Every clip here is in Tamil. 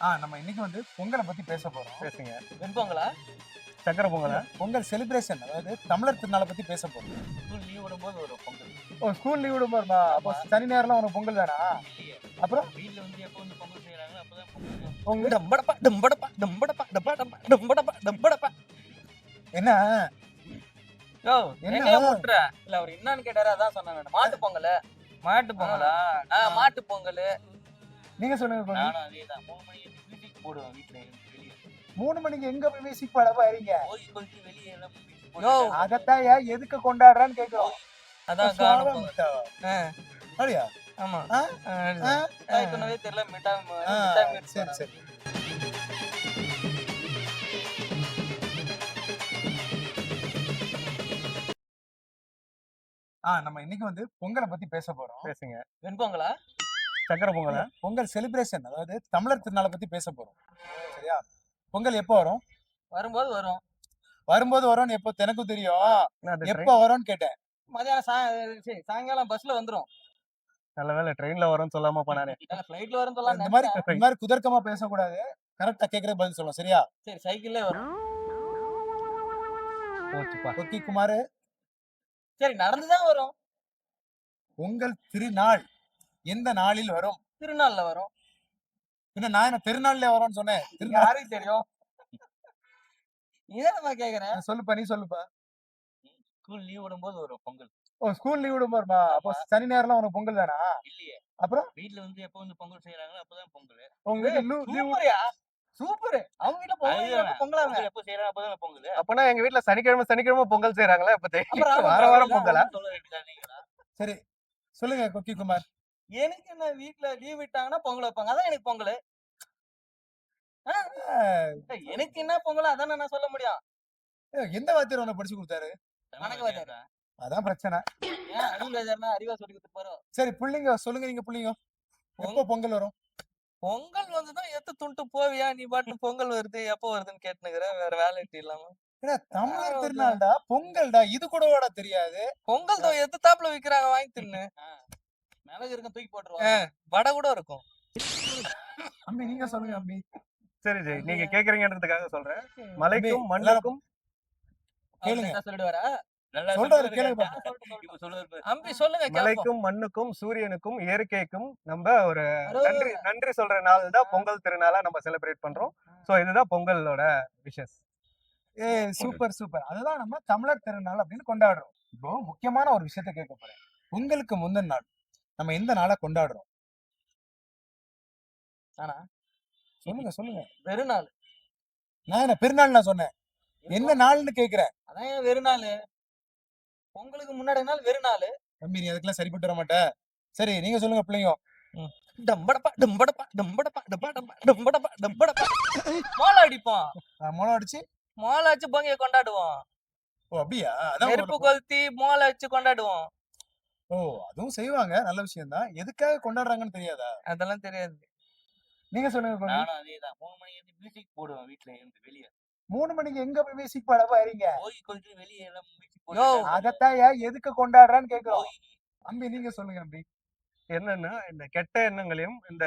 ஆ நம்ம இன்னைக்கு வந்து பொங்கலை பத்தி பேச போறோம். பேசுங்க. வெண்பொங்கலா சக்கரை பொங்கலா? பொங்கல் செலிப்ரேஷன் அதாவது தமிழர் திருநாளை பத்தி பேச போறோம். ஸ்கூல் லீவ் விடும்போது ஒரு பொங்கல். ஓ ஸ்கூல் லீவ் விடும் பாருமா அப்போ சனி நேரம்லாம் உனக்கு பொங்கல் தானா? அப்புறம்? வீட்ல வந்து எப்போ வந்து பொங்கல் செய்யறாங்களோ அப்பதான் பொங்கல். பொங்கல் டம்படப்பா டம்படப்பா டம்படப்பா டப்பா டப்பா டம்படப்பா டம்படப்பா. என்ன? யோ என்ன? முட்டுற. இல்ல அவர் என்னன்னு கேட்டாரு அதான் சொன்னாங்க மாட்டு பொங்கல். மாட்டு பொங்கலா? மாட்டு பொங்கல். நீங்க சொல்லுங்க மூணு மணிக்கு மியூசிக் போடுவேன் வெளியே. மூணு மணிக்கு எங்க போய் மியூசிக் பாட போறீங்க? வெளியே எல்லாம் music போட்டு அதத்தான் ஏன் எதுக்கு கொண்டாடுறான்னு கேக்குறோம் அதான் காணும் பொங்கல் ஆ, அப்படியா? ஆமா. ஆ? ஆ, ஆ? தாய் சொன்னதே தெரியல மிட்டா ஆ, மிட்டா மிட்டா சரி சரி. ஆ நம்ம இன்னைக்கு வந்து பொங்கலை பத்தி பேச போறோம். பேசுங்க. வெண்பொங்கலா? சக்கரை பொங்கலா பொங்கல் செலிப்ரேஷன் அதாவது தமிழர் திருநாளை பத்தி பேச போறோம். சரியா? பொங்கல் எப்போ வரும்? வரும்போது வரும். வரும்போது வரும்னு எப்போ எனக்கும் தெரியும்? எப்போ வரும்னு கேட்டேன். மதியானம் சரி, சாயங்காலம் பஸ்ல வந்துரும். நல்ல வேலை ட்ரெயின்ல வரும்னு சொல்லாம போனானே ஃபிளைட்ல வரும் இந்த மாதிரி. இந்த மாதிரி குதர்க்கமா பேசக்கூடாது. கரெக்டா கேக்குறது பதில் சொல்லணும் சரியா? சரி சைக்கிள்ல வரும். போச்சுப்பா கொக்கி குமார். சரி நடந்துதான் வரும். பொங்கல் திருநாள். எந்த நாளில் வரும்? திருநாள்ல வரும். பின்ன நான் என்ன திருநாள்ல வரும்னு சொன்னேன். யாருக்கு தெரியும்? இதான் நம்ம கேக்குறேன் சொல்லுப்பா நீ சொல்லுப்பா. ஸ்கூல் லீவ் விடும்போது வரும் பொங்கல். ஓ ஸ்கூல் லீவ் விடும் பாருமா அப்போ சனி நேரம்லாம் உனக்கு பொங்கல் தானா? இல்லையே. அப்புறம்? வீட்ல வந்து எப்போ வந்து பொங்கல் செய்யறாங்களோ அப்பதான் பொங்கல். உங்க வீட்டுல சூப்பர்யா? சூப்பர். அவங்க வீட்ல பொங்கல் பொங்கல் எப்போ செய்யறாங்க அப்பதான் பொங்கல். அப்பனா எங்க வீட்ல சனிக்கிழமை சனிக்கிழமை பொங்கல் செய்யறாங்களா இப்ப வார வாரம் பொங்கலா. சரி. சொல்லுங்க கொக்கி குமார். எனக்கு என்ன வீட்ல லீவ் விட்டாங்கன்னா பொங்கல் வைப்பாங்க. அதான் எனக்கு பொங்கல். எனக்கு என்ன பொங்கல் அதான் நான் சொல்ல முடியும். எந்த வாத்தியார் உன்னை படிச்சு கொடுத்தாரு? வாத்தியார். அதான் பிரச்சனை. ஏன் அறிவு அறிவா சொல்லி கொடுத்து போறோம் சரி புள்ளிங்க சொல்லுங்க நீங்க புள்ளிங்க. எப்போ பொங்கல் வரும்? பொங்கல் வந்துதான் எத்து துண்டு போவியா? நீ பாட்டு பொங்கல் வருது எப்போ வருதுன்னு கேட்டுனுக்குற. வேற வேலை இல்லாம. தமிழர் திருநாள்டா? பொங்கல்டா? இது கூடவாட தெரியாது. பொங்கல் எத்து தாப்புல விக்கிறாங்க வாங்கி தின்னு. மிளகு இருக்கும் தூக்கி போட்டுருவாங்க. வடை கூட இருக்கும். அம்பி நீங்க சொல்லுங்க அம்பி. சரி ஜெய் நீங்க கேக்குறீங்கன்றதுக்காக சொல்றேன். மலைக்கும் மண்ணுக்கும் கேளுங்க. சொல்லிடுவாரா? சொல்றாரு, கேளுங்க. அம்பி சொல்லுங்க கேப்போம். மலைக்கும் மண்ணுக்கும் சூரியனுக்கும் இயற்கைக்கும் நம்ம ஒரு. நன்றி நன்றி சொல்ற நாள் தான் பொங்கல் திருநாளா நம்ம செலிப்ரேட் பண்றோம். சோ இதுதான் பொங்கலோட விஷஸ். ஏ சூப்பர் சூப்பர். அதுதான் நம்ம தமிழர் திருநாள் அப்படின்னு கொண்டாடுறோம். இப்போ முக்கியமான ஒரு விஷயத்த கேட்க போறேன். பொங்கலுக்கு முந்தின நாள். நம்ம எந்த நாளை கொண்டாடுறோம். ஆனா சொல்லுங்க. சொல்லுங்க வெறுநாள் நான் என்ன பெருநாள் நான் சொன்னேன். என்ன நாள்னு கேக்குறேன் அதான் ஏன் வெறுநாள்? பொங்கலுக்கு முன்னாடி நாள் வெறுநாள். தம்பி நீ அதுக்கெல்லாம் சரிப்பட்டு வர மாட்ட. சரி நீங்க சொல்லுங்க பிள்ளைங்க. டம்படப்பா டம்படப்பா டம்படப்பா டப்பா டப்பா டம்படப்பா டம்படப்பா. அடிப்போம். ஆஹ் மொளை அடிச்சு? மாலை வச்சு பொங்கிய கொண்டாடுவோம். ஓ அப்படியா? அதான் நெருப்பு கொளுத்தி மாலை வச்சு கொண்டாடுவோம். ஓ! அதுவும் செய்வாங்க. நல்ல விஷயம் தான். எதுக்காக கொண்டாடுறாங்கன்னு தெரியாதா? அதெல்லாம் தெரியாது. நீங்க சொல்லுங்க கொஞ்சம். நானும் அதேதான். மூணு மணிக்கு மியூசிக் போடுவேன் வீட்ல இருந்து வெளியே. மூணு மணிக்கு எங்க போய் மியூசிக் பாட போறீங்க? போய் கொஞ்சம் வெளியே எல்லாம் மியூசிக் யோ! அதத்தான் ஏன் எதுக்கு கொண்டாடுறான்னு கேக்குறோம் அம்பி நீங்க சொல்லுங்க அம்பி என்னன்னா இந்த கெட்ட எண்ணங்களையும் இந்த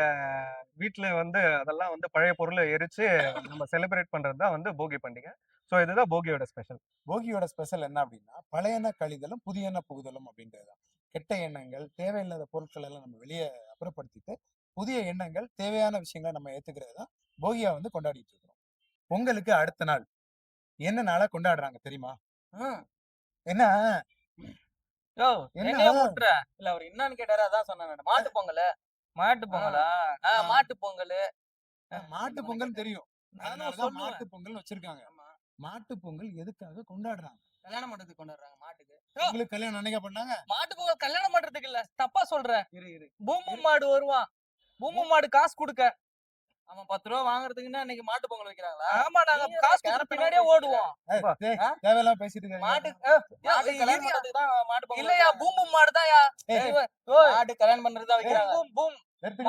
வீட்ல வந்து அதெல்லாம் வந்து பழைய பொருளை எரிச்சு நம்ம செலிப்ரேட் பண்றது தான் வந்து போகி பண்டிகை. சோ இதுதான் போகியோட ஸ்பெஷல் போகியோட ஸ்பெஷல் என்ன அப்படின்னா பழையன கழிதலும் புதியன புகுதலும் அப்படின்றதுதான் கெட்ட எண்ணங்கள் தேவையில்லாத பொருட்கள் எல்லாம் நம்ம வெளியே அப்புறப்படுத்திட்டு புதிய எண்ணங்கள் தேவையான விஷயங்களை நம்ம ஏத்துக்கிறது தான் போகியா வந்து கொண்டாடிட்டு இருக்கிறோம். பொங்கலுக்கு அடுத்த நாள் என்ன நாளா கொண்டாடுறாங்க தெரியுமா? என்ன? இல்ல அவர் என்னன்னு கேட்டாரு அதான் சொன்னாங்க மாட்டு பொங்கல். மாட்டு பொங்கலா. மாட்டு பொங்கல். மாட்டு பொங்கல் தெரியும். மாட்டு பொங்கல் வச்சிருக்காங்க. மாட்டு பொங்கல் எதுக்காக கொண்டாடுறாங்க? கல்யாணம் பண்றதுக்கு கொண்டாடுறாங்க மாட்டுக்கு. உங்களுக்கு கல்யாணம் என்னங்க பண்ணாங்க? மாட்டு பொங்கல் கல்யாணம் பண்றதுக்கு இல்ல தப்பா சொல்ற. இரு இரு. பூமு மாடு வருவான் பூமு மாடு காசு கொடுக்க. அவன் பத்து ரூபா வாங்குறதுக்குன்னா இன்னைக்கு மாட்டு பொங்கல் வைக்கிறாங்களா? ஆமா நாங்க காசு கொடுத்து பின்னாடியே ஓடுவோம்? தேவையில்லாம பேசிட்டு இருக்காங்க மாட்டு மாட்டு ஏய், கல்யாணம் இல்லையா? பண்றதுக்கு தான் மாட்டு பொங்கல் இல்லையா வைக்கிறாங்க. பூமு மாடு தான் ஏய், மாடு கல்யாணம் பண்றதா வைக்கிறாங்க. பூம் பூம்.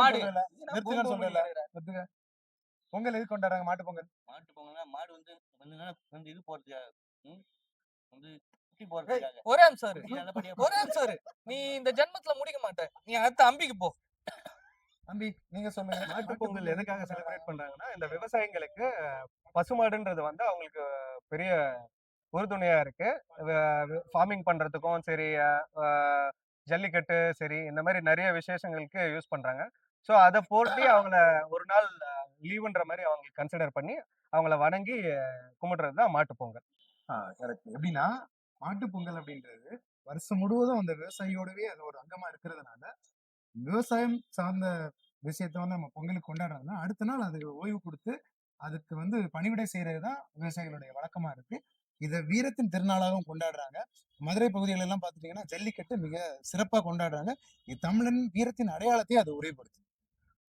மாடு. பூம் பூம் சொல்றேன்ல. பண்ணிக்கிறாரு. நிறுத்துங்க. பொங்கல் எதுக்கு கொண்டாடுறாங்க? மாட்டு பொங்கல். மாட்டு பொங்கல்னா மாடு வந்து கொஞ்ச நேரம் வந்து இது போறதுக்காக ம்? வந்து குட்டி போறதுக்காக ஒரே இரு. நீ நல்லபடியா ஒரே இரு. நீ இந்த ஜென்மத்துல முடிக்க மாட்ட. நீ அடுத்த அம்பிக்கு போ. தம்பி நீங்க சொல்லுங்க. மாட்டு பொங்கல் எதுக்காக செலிப்ரேட் பண்றாங்கன்னா இந்த விவசாயிங்களுக்கு பசுமாடுன்றது வந்து அவங்களுக்கு பெரிய உறுதுணையா இருக்கு. ஃபார்மிங் பண்றதுக்கும் சரி அஹ், ஜல்லிக்கட்டு சரி இந்த மாதிரி நிறைய விசேஷங்களுக்கு யூஸ் பண்றாங்க. ஸோ அதை போட்டி அவங்கள ஒரு நாள் லீவுன்ற மாதிரி அவங்களுக்கு கன்சிடர் பண்ணி அவங்கள வணங்கி கும்பிடுறது தான் மாட்டுப்பொங்கல் கரெக்ட். எப்படின்னா மாட்டுப்பொங்கல் அப்படின்றது வருஷம் முழுவதும் அந்த விவசாயியோடவே அது ஒரு அங்கமா இருக்கிறதுனால விவசாயம் சார்ந்த விஷயத்த வந்து நம்ம பொங்கலுக்கு கொண்டாடுறதுனா அடுத்த நாள் அது ஓய்வு கொடுத்து அதுக்கு வந்து பணிவிடை செய்யறது தான் விவசாயிகளுடைய வழக்கமா இருக்கு. இதை வீரத்தின் திருநாளாகவும் கொண்டாடுறாங்க. மதுரை பகுதிகள் எல்லாம் பார்த்துட்டீங்கன்னா ஜல்லிக்கட்டு மிக சிறப்பாக கொண்டாடுறாங்க. இது தமிழன் வீரத்தின் அடையாளத்தையும் அது உறுதிப்படுத்து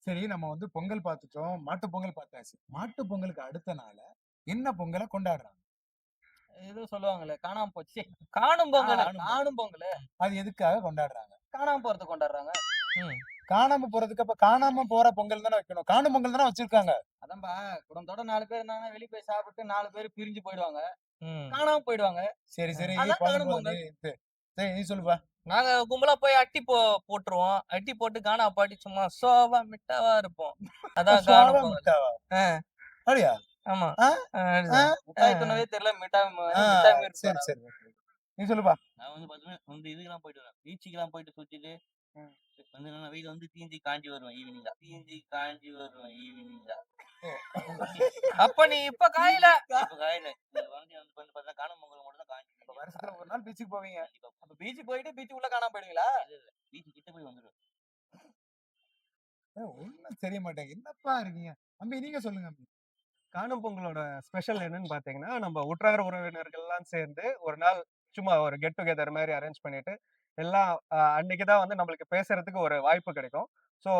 சரி நம்ம வந்து பொங்கல் பார்த்துட்டோம் மாட்டு பொங்கல் பார்த்தாச்சு மாட்டு பொங்கலுக்கு அடுத்த நாள என்ன பொங்கலை கொண்டாடுறாங்க? ஏதோ சொல்லுவாங்கல்ல காணாம போச்சு. காணும் பொங்கல்? காணும் பொங்கல். அது எதுக்காக கொண்டாடுறாங்க? காணாம போறது கொண்டாடுறாங்க. காணாம போறதுக்கு அப்ப காணாம போற பொங்கல் தானே வைக்கணும். காணும் பொங்கல் தானே வச்சிருக்காங்க. அதான்பா குடும்பத்தோட நாலு பேர் இருந்தாங்கன்னா வெளிய போய் சாப்பிட்டு நாலு பேர் பிரிஞ்சு போயிடுவாங்க. காணாம போயிடுவாங்க. சரி சரி. சரி நீ சொல்லுப்பா நாங்க கும்பலா போய் அட்டி போ போட்டுருவோம். அட்டி போட்டு கானா பாட்டி சும்மா சோவா மிட்டாவா இருப்போம். அதான் பொங்கல் மிட்டாவா? அப்படியா? ஆமா? மிட்டாய் தெரியல. மிட்டாய் ம- ஆ, மிட்டாய் சரி? சரி. நீ சொல்லுப்பா நான் வந்து பாத்தீங்கன்னா வந்து இதுக்கெல்லாம் போயிட்டு வருவேன் பீச்சுக்கெல்லாம் போயிட்டு சுத்திட்டு வந்து நான் வீட்டுல வந்து தீஞ்சி காஞ்சி வருவேன் ஈவினிங் தான் தீஞ்சி காஞ்சி வருவேன் ஈவினிங் தான் அப்ப நீ இப்ப காயில. இப்ப காயில. வந்து வந்து பார்த்தா காணும் பொங்கல் மட்டும் தான் காஞ்சி நாள் பீச்சுக்கு போவீங்க. அப்ப பீச் போயிட்டு பீச் உள்ள காணாம போயிடுவீங்களா? பீச்சு கிட்ட போய் வந்துடுவேன் ஒண்ணும் தெரிய மாட்டேங்க என்னப்பா இருக்கீங்க? தம்பி நீங்க சொல்லுங்க தம்பி. காணும் பொங்கலோட ஸ்பெஷல் என்னன்னு பாத்தீங்கன்னா நம்ம உற்றார் உறவினர்கள்லாம் சேர்ந்து ஒரு நாள் சும்மா ஒரு கெட் டுகெதர் மாதிரி அரேஞ்ச் பண்ணிட்டு எல்லாம் அன்னைக்கு தான் வந்து நம்மளுக்கு பேசுறதுக்கு ஒரு வாய்ப்பு கிடைக்கும். ஸோ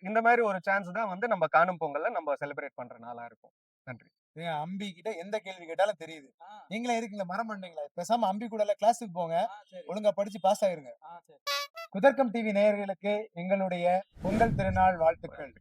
இந்த மாதிரி ஒரு சான்ஸ் தான் வந்து நம்ம காணும் பொங்கல்ல நம்ம செலிப்ரேட் பண்ற நாளா இருக்கும். நன்றி. அம்பி கிட்ட எந்த கேள்வி கேட்டாலும் தெரியுது. நீங்களே இருக்கீங்களா மரம் பண்ணீங்களா பேசாம அம்பி கூட கிளாஸுக்கு போங்க. ஒழுங்கா படிச்சு பாஸ் ஆயிருங்க. குதர்க்கம் டிவி நேயர்களுக்கு எங்களுடைய பொங்கல் திருநாள் வாழ்த்துக்கள்.